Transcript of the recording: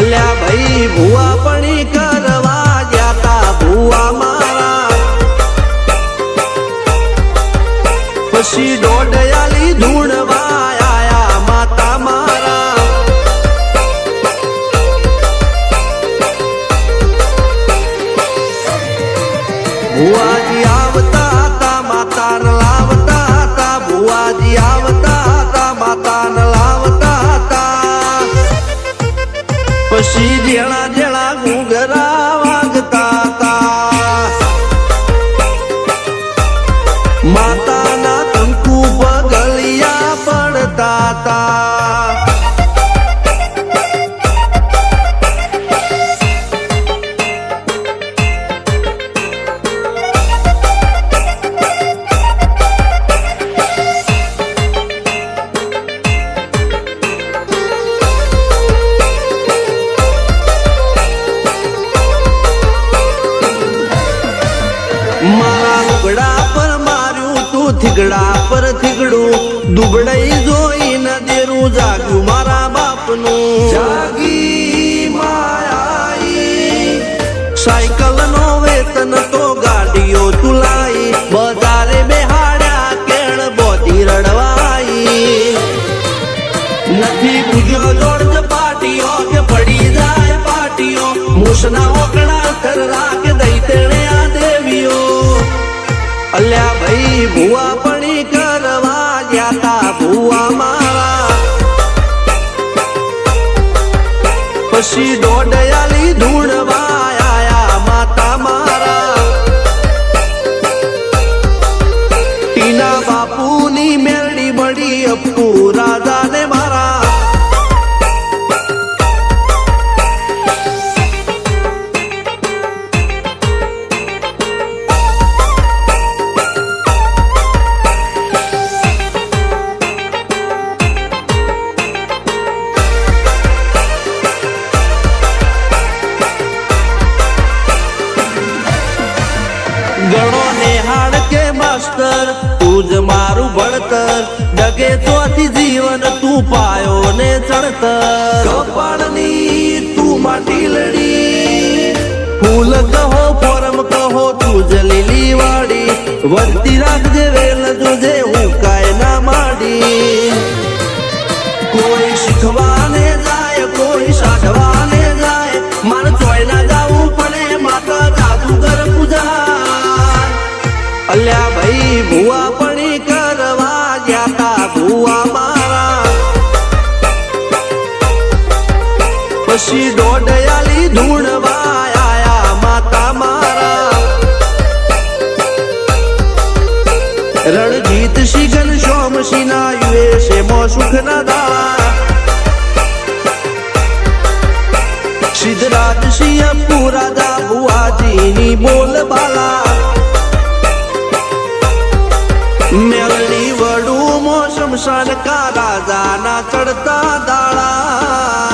અલ્યા ભાઈ, ભુવા પણી કરવા ગયા તા ભુવા મારા. પછી દોડયાલી ધૂણવા આયા માતા મારા. ભુવાજી આવતા હતા માતાને પછી જેણા થીગડા પર થીગડું દુબડાઈ જોઈ ન દેરું જાગ્યું મારા બાપનું. જાગી માયાઈ. સાયકલ નો વેતન તો ગાડીઓ તુલાઈ બજારે બેહાડ્યા કેળ બોધી રડવાઈ. નથી પૂજ્યો જોડ પાટીઓ કે પડી જાય પાટીઓ. મૂસના ઓકડા થરરા કે અલ્યા ભાઈ, ભુવા પણી કરવા ગયા તા ભુવા મારા. પછી દોડયાલી ધૂણવા આયા માતા મારા. ટીના બાપુની મેરડી બડી અપ્પુ ગણો નિહાળ કે માસ્ટર તું જ મારું ભણતર ડગે ચોથી જીવન તું પાયો ને ચડતર કપાળની તું માટી લડી. ફૂલ કહો પરમ કહો તું જ લીલી વાડી. વર્તી રાખજે વેલ જોજે હું કાય ના માડી. કોઈ શીખવાને જાય કોઈ સાધવાને અલ્યા ભાઈ, ભુવા પણી કરવા તા ભુવા મારા. પછી દોડયાલી ધૂણવા માતા મારા. રણજીત સિંહ શોમ સિંહના યુએસએ મો સુખના દાળા સિદ્ધરાજ સિંહ પુરાદા બુઆજીની બોલ બાલા મેલની વડું મો શમશાન કા રાજાના ચડતા દાળા